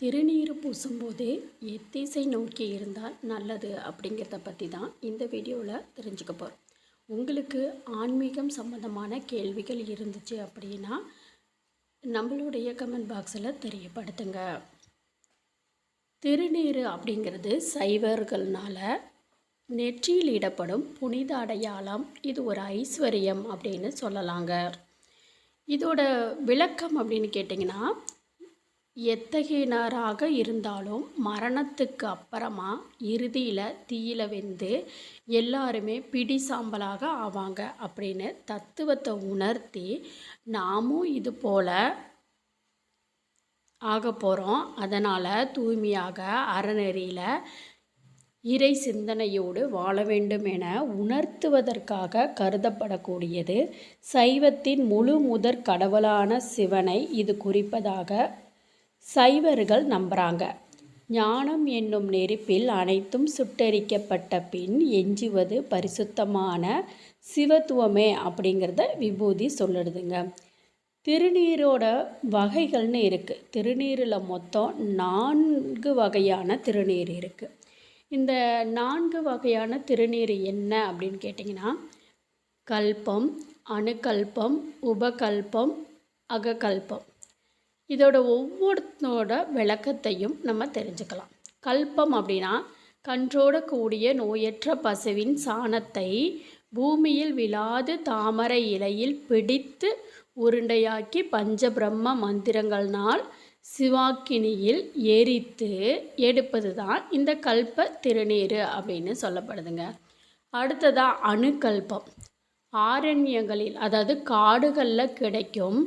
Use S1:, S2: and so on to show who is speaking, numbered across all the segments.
S1: திருநீர் பூசும்போது எத்திசை நோக்கி இருந்தால் நல்லது அப்படிங்கிறத பற்றி தான் இந்த வீடியோவில் தெரிஞ்சுக்க போகிறோம் உங்களுக்கு ஆன்மீகம் சம்மந்தமான கேள்விகள் இருந்துச்சு அப்படின்னா நம்மளுடைய கமெண்ட் பாக்ஸில் தெரியப்படுத்துங்க. திருநீர் அப்படிங்கிறது சைவர்கள்னால நெற்றியில் இடப்படும் புனித அடையாளம். இது ஒரு ஐஸ்வர்யம் அப்படின்னு சொல்லலாங்க. இதோட விளக்கம் அப்படின்னு கேட்டிங்கன்னா எத்தகையினராக இருந்தாலும் மரணத்துக்கு அப்புறமா இறுதியில் தீயில வெந்து எல்லாருமே பிடி சாம்பலாக ஆவாங்க அப்படின்னு தத்துவத்தை உணர்த்தி நாமும் இது போல் ஆக போகிறோம் அதனால் தூய்மையாக அறநெறியில் இறை சிந்தனையோடு வாழ வேண்டும் என உணர்த்துவதற்காக கருதப்படக்கூடியது சைவத்தின் முழு முதற் கடவுளான சிவனை இது குறிப்பதாக சைவர்கள் நம்புகிறாங்க ஞானம் என்னும் நெருப்பில் அனைத்தும் சுட்டரிக்கப்பட்ட பின் எஞ்சுவது பரிசுத்தமான சிவத்துவமே அப்படிங்கிறத விபூதி சொல்லிடுதுங்க திருநீரோட வகைகள்னு இருக்குது திருநீரில் மொத்தம் நான்கு வகையான திருநீர் இருக்குது இந்த நான்கு வகையான திருநீர் என்ன அப்படின்னு கேட்டிங்கன்னா கல்பம் அணுக்கல்பம் உபகல்பம் அககல்பம். இதோட ஒவ்வொருத்தோட விளக்கத்தையும் நம்ம தெரிஞ்சுக்கலாம். கல்பம் அப்படின்னா கன்றோட கூடிய நோயற்ற பசுவின் சாணத்தை பூமியில் விழாது தாமரை இலையில் பிடித்து உருண்டையாக்கி பஞ்சபிரம்ம மந்திரங்கள்னால் சிவாக்கினியில் எரித்து எடுப்பது தான் இந்த கல்ப திருநீர் அப்படின்னு சொல்லப்படுதுங்க. அடுத்ததாக அணுக்கல்பம். ஆரண்யங்களில் அதாவது காடுகளில் கிடைக்கும்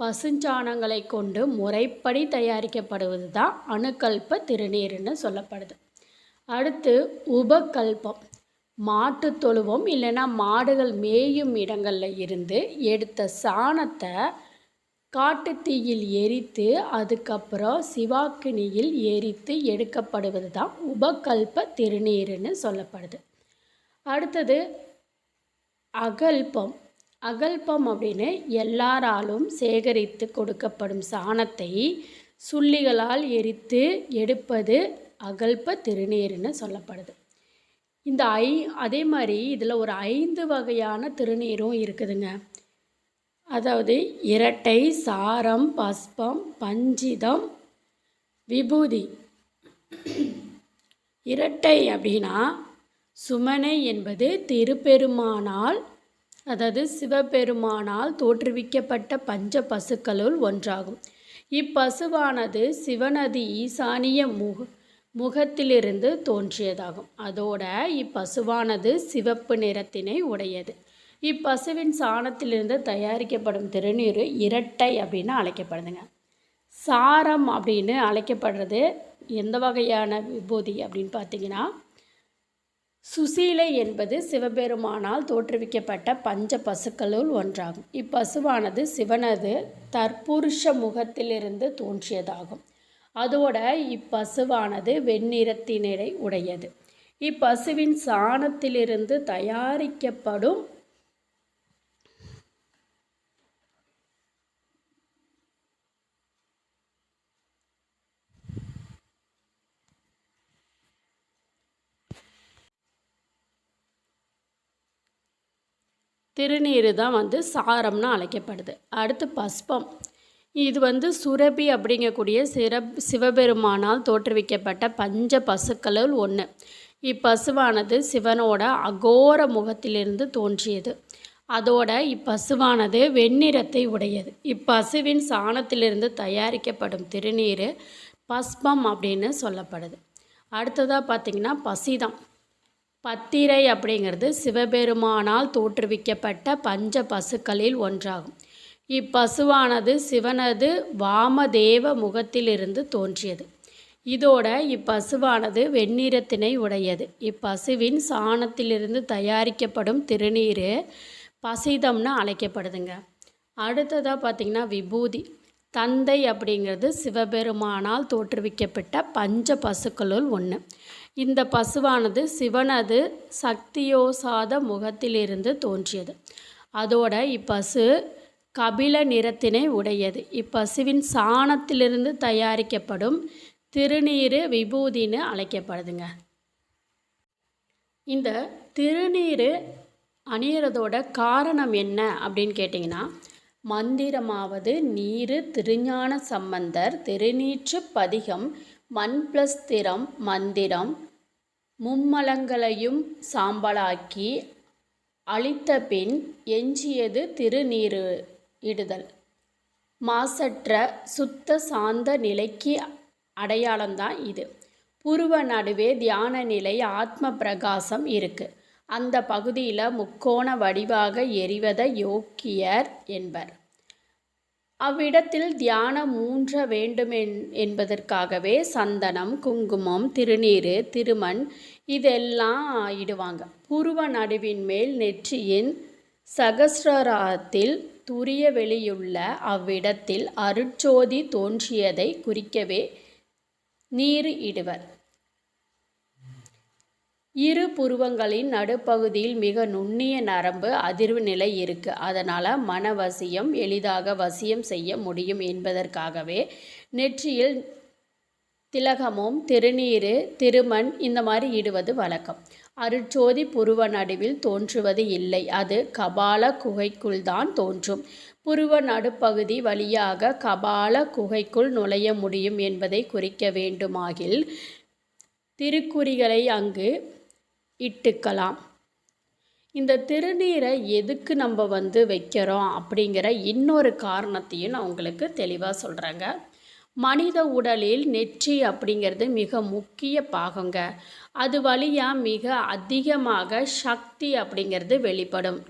S1: பசுஞ்சாணங்களை கொண்டு முறைப்படி தயாரிக்கப்படுவது தான் அணுக்கல்ப திருநீர்னு சொல்லப்படுது. அடுத்து உபகல்பம். மாட்டு தொழுவம் இல்லைன்னா மாடுகள் மேயும் இடங்களில் இருந்து எடுத்த சாணத்தை காட்டுத்தீயில் எரித்து அதுக்கப்புறம் சிவாக்கினியில் எரித்து எடுக்கப்படுவது தான் உபகல்ப திருநீர்னு சொல்லப்படுது. அடுத்தது அகல்பம். அகல்பம் அப்படின்னு எல்லாராலும் சேகரித்து கொடுக்கப்படும் சாணத்தை சுள்ளிகளால் எரித்து எடுப்பது அகல்ப திருநீர்னு சொல்லப்படுது. இந்த ஐ அதே மாதிரி இதில் ஒரு ஐந்து வகையான திருநீரும் இருக்குதுங்க. அதாவது இரட்டை சாரம் பஸ்பம் பஞ்சிதம் விபூதி. இரட்டை அப்படின்னா சுமனை என்பது திருப்பெருமானால் அதாவது சிவபெருமானால் தோற்றுவிக்கப்பட்ட பஞ்ச பசுக்களுள் ஒன்றாகும். இப்பசுவானது சிவநதி ஈசானிய முக முகத்திலிருந்து தோன்றியதாகும். அதோட இப்பசுவானது சிவப்பு நிறத்தினை உடையது. இப்பசுவின் சாணத்திலிருந்து தயாரிக்கப்படும் திருநீர் இரட்டை அப்படின்னு அழைக்கப்படுதுங்க. சாரம் அப்படின்னு அழைக்கப்படுறது எந்த வகையான விபூதி அப்படின்னு பார்த்தீங்கன்னா சுசீலை என்பது சிவபெருமானால் தோற்றுவிக்கப்பட்ட பஞ்ச பசுக்களுள் ஒன்றாகும். இப்பசுவானது சிவனது தற்புருஷ முகத்திலிருந்து தோன்றியதாகும். அதோட இப்பசுவானது வெண்ணிறத்தினரை உடையது. இப்பசுவின் சாணத்திலிருந்து தயாரிக்கப்படும் திருநீர் தான் வந்து சாரம்னு அழைக்கப்படுது. அடுத்து பஸ்பம். இது வந்து சுரபி அப்படிங்கக்கூடிய சிறப் சிவபெருமானால் தோற்றுவிக்கப்பட்ட பஞ்ச பசுக்களுள் ஒன்று இப்பசுவானது சிவனோட அகோர முகத்திலிருந்து தோன்றியது. அதோட இப்பசுவானது வெண்ணிறத்தை உடையது. இப்பசுவின் சாணத்திலிருந்து தயாரிக்கப்படும் திருநீர் பஸ்பம் அப்படின்னு சொல்லப்படுது. அடுத்ததாக பார்த்திங்கன்னா பசிதம் பத்திரை அப்படிங்கிறது சிவபெருமானால் தோற்றுவிக்கப்பட்ட பஞ்ச பசுக்களில் ஒன்றாகும். இப்பசுவானது சிவனது வாமதேவ முகத்திலிருந்து தோன்றியது. இதோட இப்பசுவானது வெண்ணிறத்தினை உடையது. இப்பசுவின் சாணத்திலிருந்து தயாரிக்கப்படும் திருநீர் பசிதம்னு அழைக்கப்படுதுங்க. அடுத்ததாக பார்த்திங்கன்னா விபூதி. தந்தை அப்படிங்கிறது சிவபெருமானால் தோற்றுவிக்கப்பட்ட பஞ்ச பசுக்களுள் ஒன்று இந்த பசுவானது சிவனது சக்தியோசாத முகத்திலிருந்து தோன்றியது. அதோட இப்பசு கபில நிறத்தினை உடையது. இப்பசுவின் சாணத்திலிருந்து தயாரிக்கப்படும் திருநீர் விபூதின்னு அழைக்கப்படுதுங்க. இந்த திருநீர் அணியறதோட காரணம் என்ன அப்படின்னு கேட்டிங்கன்னா மந்திரமாவது நீர் திருஞான சம்பந்தர் திருநீற்று பதிகம் மண் ப்ளஸ் திறம் மந்திரம் மும்மலங்களையும் சாம்பலாக்கி அழித்த பின் எஞ்சியது திருநீரு இடுதல். மாசற்ற சுத்த சாந்த நிலைக்கு அடையாளம்தான் இது. புருவ நடுவே தியான நிலை ஆத்ம பிரகாசம் இருக்குது அந்த பகுதியில் முக்கோண வடிவாக எரிவத யோக்கியர் என்பர். அவ்விடத்தில் தியானம் மூன்ற வேண்டுமென் என்பதற்காகவே சந்தனம் குங்குமம் திருநீறு திருமண் இதெல்லாம் இடுவாங்க. புருவ நடுவின் மேல் நெற்றியின் சகசிரத்தில் துரிய வெளியுள்ள அவ்விடத்தில் அருட்சோதி தோன்றியதை குறிக்கவே நீர் இடுவர். இரு புருவங்களின் நடுப்பகுதியில் மிக நுண்ணிய நரம்பு அதிர்வு நிலை இருக்கு. அதனால் மனவசியம் எளிதாக வசியம் செய்ய முடியும் என்பதற்காகவே நெற்றியில் திலகமும் திருநீர் திருமண் இந்த மாதிரி இடுவது வழக்கம். அருட்சோதி புருவ நடுவில் தோன்றுவது இல்லை. அது கபால குகைக்குள் தான் தோன்றும். புருவ நடுப்பகுதி வழியாக கபால குகைக்குள் நுழைய முடியும் என்பதை குறிக்க வேண்டுமாகில் திருக்குறிகளை அங்கு இட்டுக்கலாம். இந்த திருநீரை எதுக்கு நம்ம வந்து வைக்கிறோம் அப்படிங்கிற இன்னொரு காரணத்தையும் நான் உங்களுக்கு தெளிவாக சொல்கிறேங்க மனித உடலில் நெற்றி அப்படிங்கிறது மிக முக்கிய பாகங்க. அது வழியாக மிக அதிகமாக சக்தி அப்படிங்கிறது வெளிப்படும்.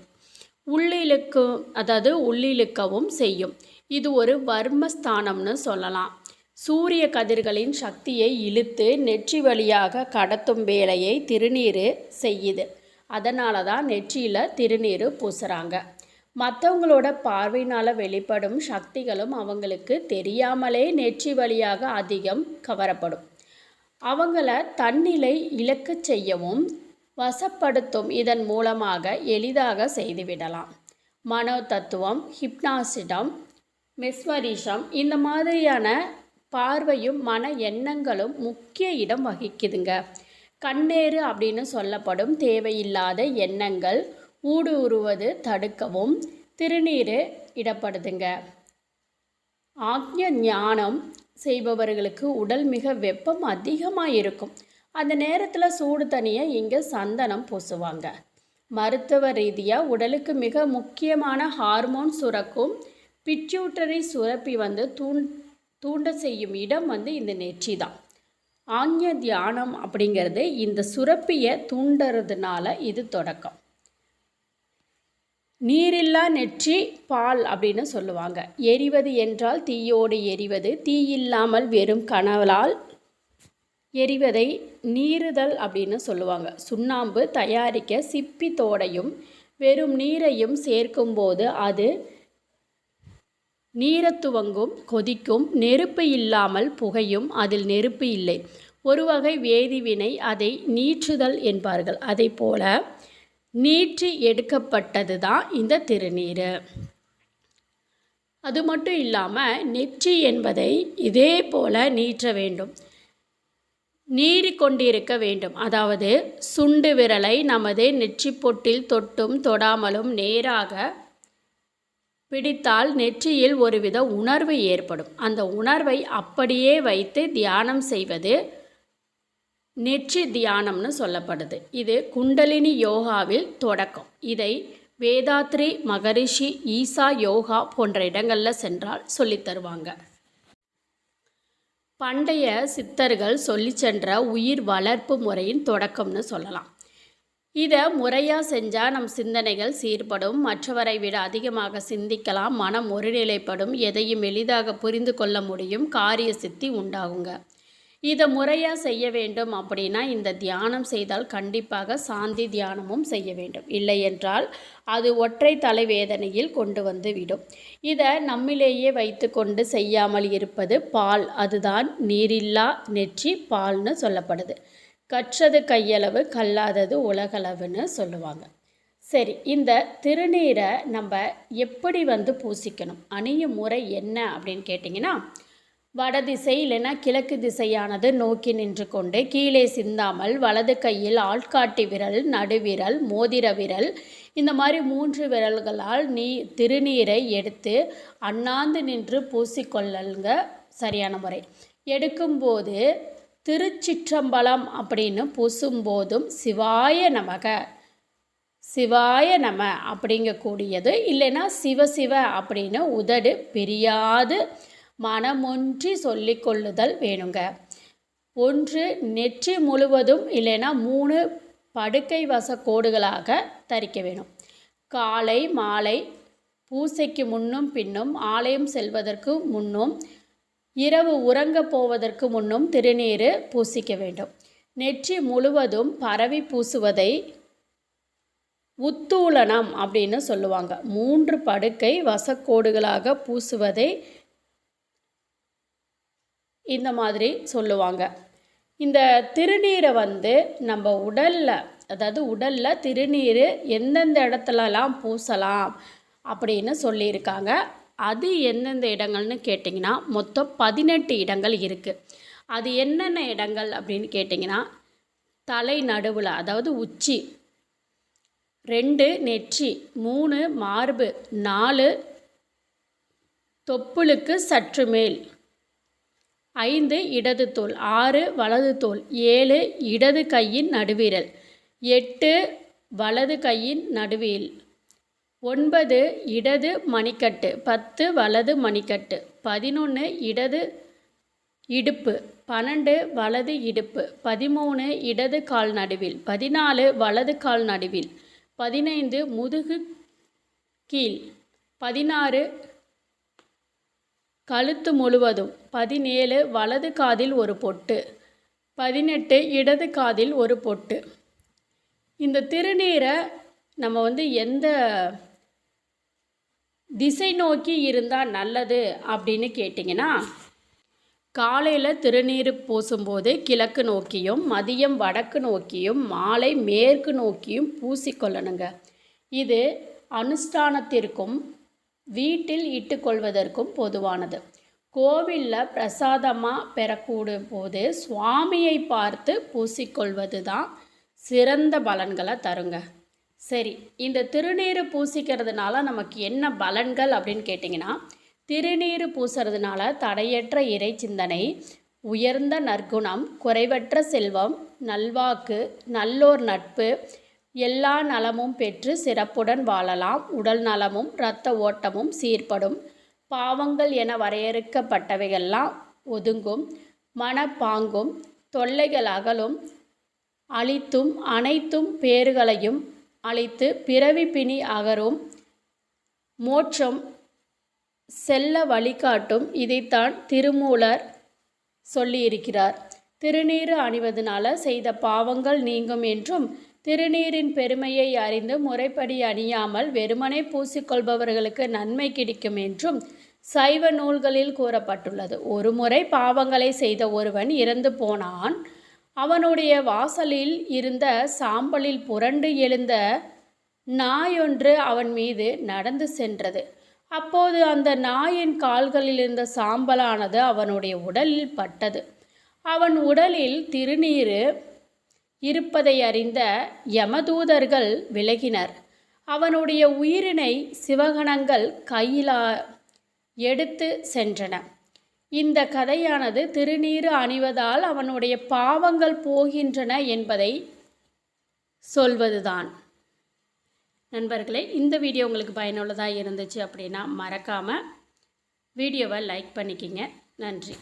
S1: உள்ளிழுக்கும் அதாவது உள்ளிழுக்கவும் செய்யும். இது ஒரு வர்மஸ்தானம்னு சொல்லலாம். சூரிய கதிர்களின் சக்தியை இழுத்து நெற்றி வழியாக கடத்தும் வேலையை திருநீர் செய்யுது. அதனால தான் நெற்றியில் திருநீர் பூசுகிறாங்க மற்றவங்களோட பார்வையினால் வெளிப்படும் சக்திகளும் அவங்களுக்கு தெரியாமலே நெற்றி வழியாக அதிகம் கவரப்படும். அவங்கள தன்னிலை இழக்க செய்யவும் வசப்படுத்தும் இதன் மூலமாக எளிதாக செய்துவிடலாம் மனோ தத்துவம் ஹிப்னாசிடம் மெஸ்மரிஷம் இந்த மாதிரியான பார்வையும் மன எண்ணங்களும் முக்கிய இடம் வகிக்குதுங்க. கண்ணேறு அப்படின்னு சொல்லப்படும் தேவையில்லாத எண்ணங்கள் ஊடுருவது தடுக்கவும் திருநீர் இடப்படுதுங்க. ஆக்ஞ ஞானம் செய்பவர்களுக்கு உடல் மிக வெப்பம் அதிகமாக இருக்கும் அந்த நேரத்தில் சூடு தனியை இங்கே சந்தனம் பூசுவாங்க. மருத்துவ ரீதியாக உடலுக்கு மிக முக்கியமான ஹார்மோன் சுரக்கும் பிட்யூட்டரி சுரப்பி வந்து தூண் தூண்ட செய்யும் இடம் வந்து இந்த நெற்றி தான். ஆஞ்ஞ தியானம் அப்படிங்கிறது இந்த சுரப்பியை தூண்டுறதுனால இது தொடக்கம். நீரில்லா நெற்றி பால் அப்படின்னு சொல்லுவாங்க. எரிவது என்றால் தீயோடு எரிவது தீ இல்லாமல் வெறும் கனவலால் எரிவதை நீறுதல் அப்படின்னு சொல்லுவாங்க. சுண்ணாம்பு தயாரிக்க சிப்பி தோடையும் வெறும் நீரையும் சேர்க்கும்போது அது நீரத்துவங்கும் கொதிக்கும் நெருப்பு இல்லாமல் புகையும் அதில் நெருப்பு இல்லை. ஒரு வகை வேதிவினை அதை நீற்றுதல் என்பார்கள். அதை போல நீற்றி எடுக்கப்பட்டது தான் இந்த திருநீர். அது மட்டும் இல்லாமல் நெற்றி என்பதை இதே போல நீற்ற வேண்டும். நீறி கொண்டிருக்க வேண்டும். அதாவது சுண்டு விரலை நமது நெற்றி பொட்டில் தொட்டும் தொடாமலும் நேராக பிடித்தால் நெற்றியில் ஒருவித உணர்வு ஏற்படும். அந்த உணர்வை அப்படியே வைத்து தியானம் செய்வது நெற்றி தியானம்னு சொல்லப்படுது. இது குண்டலினி யோகாவில் தொடக்கம். இதை வேதாத்ரி மகரிஷி ஈசா யோகா போன்ற இடங்களில் சென்றால் சொல்லித் தருவாங்க. பண்டைய சித்தர்கள் சொல்லி சென்ற உயிர் வளர்ப்பு முறையின் தொடக்கம்னு சொல்லலாம். இதை முறையாக செஞ்சால் நம் சிந்தனைகள் சீர்படும் மற்றவரை விட அதிகமாக சிந்திக்கலாம் மனம் ஒருநிலைப்படும் எதையும் எளிதாக புரிந்து கொள்ள முடியும் காரிய சித்தி உண்டாகுங்க. இதை முறையாக செய்ய வேண்டும் அப்படின்னா இந்த தியானம் செய்தால் கண்டிப்பாக சாந்தி தியானமும் செய்ய வேண்டும். இல்லை என்றால் அது ஒற்றை தலைவேதனையில் கொண்டு வந்து விடும். இதை நம்மிலேயே வைத்து கொண்டு செய்யாமல் இருப்பது பால். அதுதான் நீரில்லா நெற்றி பால்னு சொல்லப்படுது. கற்றது கையளவு கல்லாதது உலகளவுன்னு சொல்லுவாங்க. சரி இந்த திருநீரை நம்ம எப்படி வந்து பூசிக்கணும்? அணியும் முறை என்ன அப்படின்னு கேட்டிங்கன்னா வடதிசை இல்லைன்னா கிழக்கு திசையானது நோக்கி நின்று கொண்டு கீழே சிந்தாமல் வலது கையில் ஆள்காட்டி விரல் நடுவிரல் மோதிர விரல் இந்த மாதிரி மூன்று விரல்களால் நீ திருநீரை எடுத்து அண்ணாந்து நின்று பூசிக்கொள்ளலுங்க சரியான முறை. எடுக்கும்போது திருச்சிற்றம்பலம் அப்படின்னு பூசும்போதும் சிவாய நமக. சிவாய நம அப்படிங்கக்கூடியது. இல்லைன்னா சிவ சிவ அப்படின்னு உதடு பிரியாது. மனமொன்றி சொல்லிக்கொள்ளுதல் வேணுங்க. ஒன்று நெற்றி முழுவதும் இல்லைன்னா மூணு படுக்கை வச கோடுகளாக தரிக்க வேணும். காலை மாலை பூசைக்கு முன்னும் பின்னும் ஆலயம் செல்வதற்கு முன்னும் இரவு உறங்க போவதற்கு முன்னும் திருநீர் பூசிக்க வேண்டும். நெற்றி முழுவதும் பரவி பூசுவதை உத்தூலனம் அப்படின்னு சொல்லுவாங்க. மூன்று படுக்கை வசக்கோடுகளாக பூசுவதை இந்த மாதிரி சொல்லுவாங்க. இந்த திருநீரை வந்து நம்ம உடலில் அதாவது உடலில் திருநீர் எந்தெந்த இடத்துலலாம் பூசலாம் அப்படின்னு சொல்லியிருக்காங்க. அது எந்தெந்த இடங்கள்னு கேட்டிங்கன்னா மொத்தம் பதினெட்டு இடங்கள் இருக்குது அது என்னென்ன இடங்கள் அப்படின்னு கேட்டிங்கன்னா தலை நடுவில் அதாவது உச்சி ரெண்டு நெற்றி மூணு மார்பு நாலு தொப்புளுக்கு சற்று மேல் ஐந்து இடது தோல் ஆறு வலது தோல் ஏழு இடது கையின் நடுவிரல் எட்டு வலது கையின் நடுவீரல் ஒன்பது இடது மணிக்கட்டு பத்து வலது மணிக்கட்டு பதினொன்று இடது இடுப்பு பன்னெண்டு வலது இடுப்பு பதிமூணு இடது கால் நடுவில் பதினாலு வலது கால் நடுவில் பதினைந்து முதுகு கீழ் பதினாறு கழுத்து முழுவதும் பதினேழு வலது காதில் ஒரு பொட்டு பதினெட்டு இடது காதில் ஒரு பொட்டு. இந்த திருநீரை நம்ம வந்து எந்த திசை நோக்கி இருந்தால் நல்லது அப்படின்னு கேட்டிங்கன்னா காலையில் திருநீர் பூசும்போது கிழக்கு நோக்கியும் மதியம் வடக்கு நோக்கியும் மாலை மேற்கு நோக்கியும் பூசிக்கொள்ளணுங்க இது அனுஷ்டானத்திற்கும் வீட்டில் இட்டுக்கொள்வதற்கும் பொதுவானது. கோவிலில் பிரசாதமாக பெறக்கூடும் போது சுவாமியை பார்த்து பூசிக்கொள்வது தான் சிறந்த பலன்களை தருங்க. சரி இந்த திருநீர் பூசிக்கிறதுனால நமக்கு என்ன பலன்கள் அப்படின்னு கேட்டிங்கன்னா திருநீர் பூசுறதுனால தடையற்ற இறை சிந்தனை உயர்ந்த நற்குணம் குறைவற்ற செல்வம் நல்வாக்கு நல்லோர் நட்பு எல்லா நலமும் பெற்று சிறப்புடன் வாழலாம். உடல் நலமும் இரத்த ஓட்டமும் சீர்படும். பாவங்கள் என வரையறுக்கப்பட்டவைகள்லாம் ஒதுங்கும் மனப்பாங்கும் தொல்லைகள் அகலும் அழித்தும் அனைத்தும் பேறுகளையும் அழைத்து பிறவி பிணி அகரும். மோட்சம் செல்ல வழிகாட்டும். இதைத்தான் திருமூலர் சொல்லியிருக்கிறார். திருநீறு அணிவதனால செய்த பாவங்கள் நீங்கும் என்றும் திருநீரின் பெருமையை அறிந்து முறைப்படி அணியாமல் வெறுமனே பூசிக்கொள்பவர்களுக்கு நன்மை கிடைக்கும் என்றும் சைவ நூல்களில் கூறப்பட்டுள்ளது. ஒரு முறை பாவங்களை செய்த ஒருவன் இறந்து போனான். அவனுடைய வாசலில் இருந்த சாம்பலில் புரண்டு எழுந்த நாயொன்று அவன் மீது நடந்து சென்றது. அப்போது அந்த நாயின் கால்களில் இருந்த சாம்பலானது அவனுடைய உடலில் பட்டது. அவன் உடலில் திருநீர் இருப்பதை அறிந்த யமதூதர்கள் விலகினர். அவனுடைய உயிரினை சிவகணங்கள் கையிலா எடுத்து சென்றன. இந்த கதையானது திருநீறு அணிவதால் அவனுடைய பாவங்கள் போகின்றன என்பதை சொல்வதுதான். நண்பர்களே இந்த வீடியோ உங்களுக்கு பயனுள்ளதாக இருந்துச்சு அப்படின்னா மறக்காமல் வீடியோவை லைக் பண்ணிக்கிங்க. நன்றி.